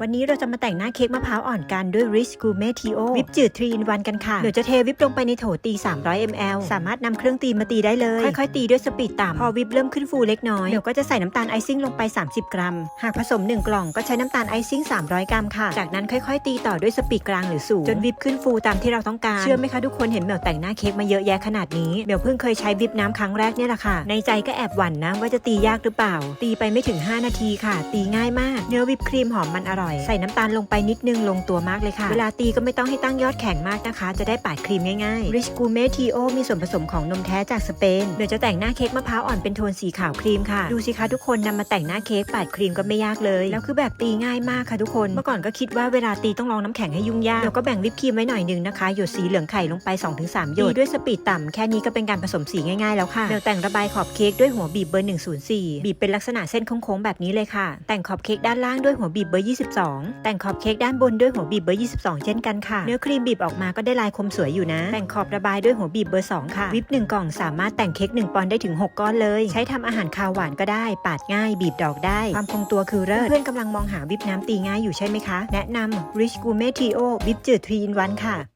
วันนี้เราจะมาแต่งหน้าเค้กมะพร้าวอ่อนกันด้วย Rich Gourmet Tio วิปจืด3 in 1กันค่ะ เดี๋ยวจะเทวิปลงไปในโถตี 300 ml สามารถนำเครื่องตีมาตีได้เลย ค่อยๆ ตีด้วยสปีดต่ำพอวิปเริ่มขึ้นฟูเล็กน้อย เดี๋ยวก็จะใส่น้ำตาลไอซิ่งลงไป 30 กรัม หากผสม 1 กล่องก็ใช้น้ำตาลไอซิ่ง 300 กรัมค่ะ จากนั้นค่อยๆ ตีต่อด้วยสปีดกลางหรือสูงจนวิปขึ้นฟูตามที่เราต้องการ เชื่อไหมคะทุกคนเห็นเหมียวแต่งหน้าเค้กมาเยอะแยะขนาดนี้เหมียวเพิ่งเคยใช้วิปน้ำครั้งแรกเนี่ยแหละค่ะ ในใจก็แอบหวั่นนะว่าจะตียากหรือเปล่า ตีไปไม่ถึง 5 นาทีค่ะ ตีง่ายมากเนื้อวิปครีมหอมมันอร่อย ใส่น้ำตาลลงไปนิดนึงลงตัวมากเลยค่ะ เวลาตีก็ไม่ต้องให้ตั้งยอดแข็งมากนะคะ จะได้ปาดครีมง่ายๆ Rich Gourmet Tio มีส่วนผสมของนมแท้จากสเปนเดี๋ยวจะแต่งหน้าเค้กมะพร้าวอ่อนเป็นโทนสีขาวครีมค่ะ ดูสิคะทุกคนนำมาแต่งหน้าเค้กปาดครีมก็ไม่ยากเลย แล้วคือแบบตีง่ายมากค่ะทุกคน เมื่อก่อนก็คิดว่าเวลาตีต้องรองน้ำแข็งให้ยุ่งยากเดี๋ยวก็แบ่งวิปครีมไว้หน่อยหนึงนะคะหยดสีเหลืองไข่ลงไป 2-3 หยดตีด้วยสปีดต่ำแค่นี้ก็เป็นการผสมสีง่ายๆแล้วค่ะเดี๋ยวแต่งระบายขอบเค้กด้วยหัวบีบเบอร์ 104 บีบเป็นลักษณะเส้นโค้งๆแบบนี้เลยค่ะ แต่งขอบเค้กด้านล่างด้วยหัวบีบเบอร์22 แต่งขอบเค้กด้านบนด้วยหัวบีบเบอร์ 22 เช่นกันค่ะ เนื้อครีมบีบออกมาก็ได้ลายคมสวยอยู่นะ แต่งขอบระบายด้วยหัวบีบเบอร์ 2 ค่ะ วิป1กล่องสามารถแต่งเค้ก1ปอนด์ได้ถึง 6 ก้อนเลย ใช้ทำอาหารคาวหวานก็ได้ ปาดง่าย บีบดอกได้ ความคงตัวคือเลิศเพื่อนกำลังมองหาวิปน้ำตีง่ายอยู่ใช่ไหมคะ แนะนำ Rich Gourmet Trio วิปจืด3 in 1ค่ะ